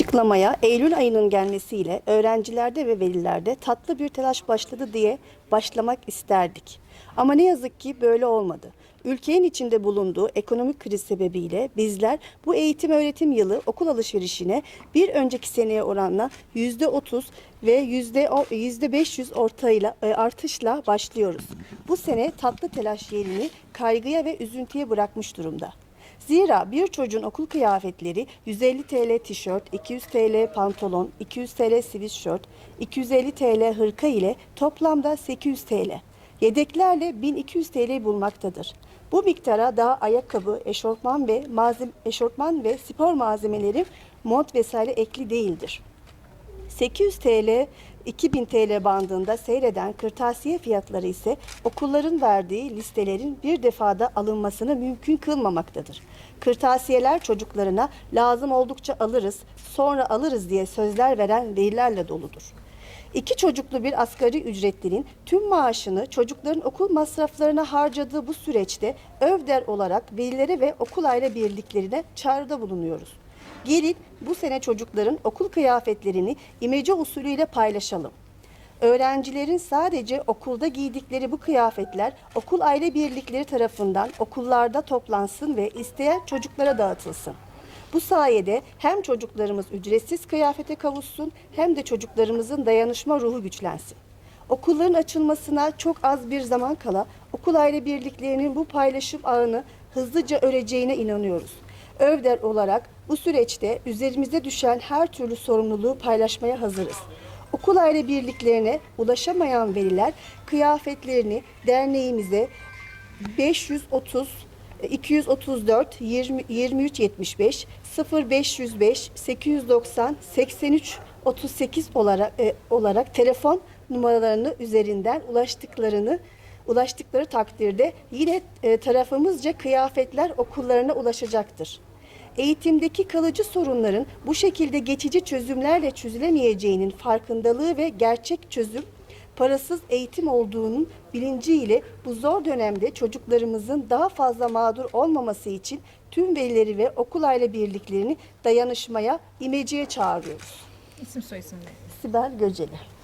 Açıklamaya Eylül ayının gelmesiyle öğrencilerde ve velilerde tatlı bir telaş başladı diye başlamak isterdik. Ama ne yazık ki böyle olmadı. Ülkenin içinde bulunduğu ekonomik kriz sebebiyle bizler bu eğitim öğretim yılı okul alışverişine bir önceki seneye oranla %30 ve %500 ortayla e, artışla başlıyoruz. Bu sene tatlı telaş yerini kaygıya ve üzüntüye bırakmış durumda. Zira bir çocuğun okul kıyafetleri 150 TL tişört, 200 TL pantolon, 200 TL sweatshirt, 250 TL hırka ile toplamda 800 TL. Yedeklerle 1200 TL bulmaktadır. Bu miktara daha ayakkabı, eşofman ve malzeme, eşofman ve spor malzemeleri, mont vesaire ekli değildir. 800 TL 2000 TL bandında seyreden kırtasiye fiyatları ise okulların verdiği listelerin bir defada alınmasını mümkün kılmamaktadır. Kırtasiyeler çocuklarına lazım oldukça alırız, sonra alırız diye sözler veren velilerle doludur. İki çocuklu bir asgari ücretlinin tüm maaşını çocukların okul masraflarına harcadığı bu süreçte övder olarak velilere ve okul aile birliklerine çağrıda bulunuyoruz. Gelin bu sene çocukların okul kıyafetlerini imece usulüyle paylaşalım. Öğrencilerin sadece okulda giydikleri bu kıyafetler okul aile birlikleri tarafından okullarda toplansın ve isteyen çocuklara dağıtılsın. Bu sayede hem çocuklarımız ücretsiz kıyafete kavuşsun hem de çocuklarımızın dayanışma ruhu güçlensin. Okulların açılmasına çok az bir zaman kala okul aile birliklerinin bu paylaşım ağını hızlıca öreceğine inanıyoruz. Övder olarak bu süreçte üzerimize düşen her türlü sorumluluğu paylaşmaya hazırız. Okul aile birliklerine ulaşamayan veliler kıyafetlerini derneğimize 530 234 20 23 75 0505 890 83 38 olarak e, olarak telefon numaralarını üzerinden ulaştıklarını ulaştıkları takdirde yine e, tarafımızca kıyafetler okullarına ulaşacaktır. Eğitimdeki kalıcı sorunların bu şekilde geçici çözümlerle çözülemeyeceğinin farkındalığı ve gerçek çözüm parasız eğitim olduğunun bilinciyle bu zor dönemde çocuklarımızın daha fazla mağdur olmaması için tüm velileri ve okul aile birliklerini dayanışmaya, imeciye çağırıyoruz. İsim soyisim ne? Sibel Göceli.